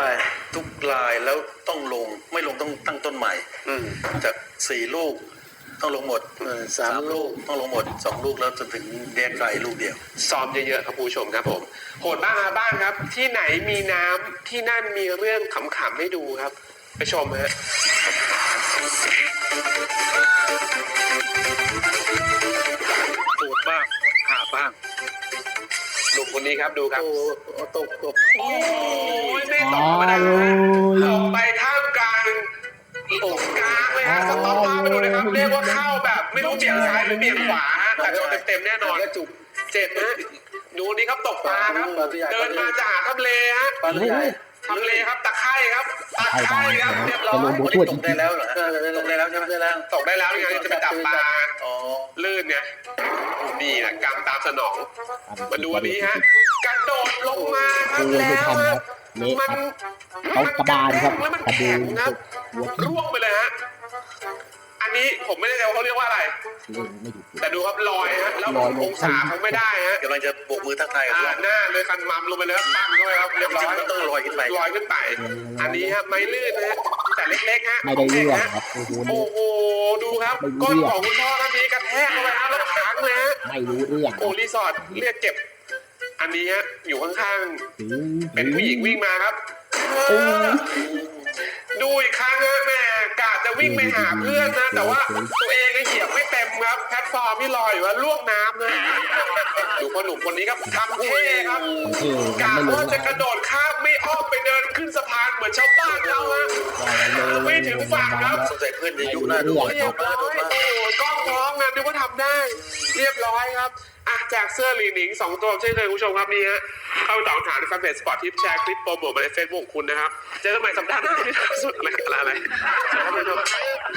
ลายทุกลายแล้วต้องลงไม่ลงต้องตั้งต้นใหม่อืมจากสี่ลูกต้องลงหมดเออสามลูกต้องลงหมดสองลูกแล้วจนถึงเรียนไกลลูกเดียวซ้อมเยอะๆครับคุณผู้ชมครับผมโหดบ้างอาบ้างครับ ที่ไหนมีน้ำที่นั่นมีเรื่องขำๆให้ดูครับ ไปชมฮะ คนนี้ครับดูครับโอ้โอ้ตกตกโอ้ยไม่ตกธรรมดาฮะตกไปท่ามกลางตกกลางเลยฮะสต๊อปภาพไปดูนะครับ เรียกว่าเข้าแบบ ไม่รู้เบี่ยงซ้ายหรือเบี่ยงขวาฮะแต่โดนเต็มๆแน่นอนแล้วจุกเจ็บนะดูนี่ครับตกปลาครับปลาตัวใหญ่เดินมาจะหาทำเลฮะปลาใหญ่ ทำเลครับตะไคร่ครับตะไคร่ครับเรียบร้อยวันนี้ตกได้แล้วเหรอฮะตกได้แล้วใช่ไหมได้แล้วตกได้แล้วยังไงจะไปจับปลาอ๋อลื่นเนี่ยนี่แหละกรรมตามสนอง มาดูอันนี้ฮะกระโดดลงมาครับแล้วฮะมันเขากระบาลครับแล้วมันกระดูแข็งกครับหัวร่วงไปเลยฮะ อันนี้ผมไม่แน่ใจว่าเขาเรียกว่าอะไรไม่ถูกแต่ดูครับลอยฮะแล้วลอยลงองศาเขาไม่ได้ฮะกำลังจะโบกมือทักทายกับอ่าเราหน้าเลยคันมัมลงไปเลยครับตั้งเข้าไปครับเรียบร้อยจริงๆมันต้องลอยขึ้นไปลอยขึ้นไป อันนี้ฮะไม้ลื่นนะฮะแต่เล็กๆฮะไม่ได้เรื่องฮะครับโอ้โหโอ้โหดูครับไม่รู้ก้นเรื่องของคุณพ่อท่านนี้กระแทกเข้าไปฮะแล้วค้างเลยฮะไม่รู้เรื่องโอ้รีสอร์ทเรียกเก็บ อันนี้ฮะอยู่ข้างๆถึงเป็นผู้หญิงวิ่งมาครับ ดูอีกครั้งนะแม่กาจะวิ่งไปหาเพื่อนนะ แต่ว่าตัวเองก็เหยียบไม่เต็มครับ แพลตฟอร์มที่ลอยอยู่ว่าล่วงน้ำนะดูพ่อหนุ่มคนนี้ครับทำเท่ครับของเท่กาไม่รู้ว่าจะกระโดดข้ามไม่อ้อมไปเดินขึ้นสะพานเหมือนชาวบ้านเขาฮะไม่ถึงฝั่งครับสงสัยเพื่อนจะยุหน้าดูเรียบร้อยโอ้โหกล้องท้องนะนึกว่าทำได้ เรียบร้อยครับ อะแจกเสื้อหลีหนิงสองตัวเช่นเคยคุณผู้ชมครับนี่ฮะเข้าไปตอบคำถามในแฟนเพจสปอร์ตทิปแชร์คลิปโปรโมทมาในเฟซบุ๊กคุณนะครับ เจอกันใหม่สัปดาห์หน้าที่สุดอะไรอะไรอะไร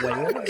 หวย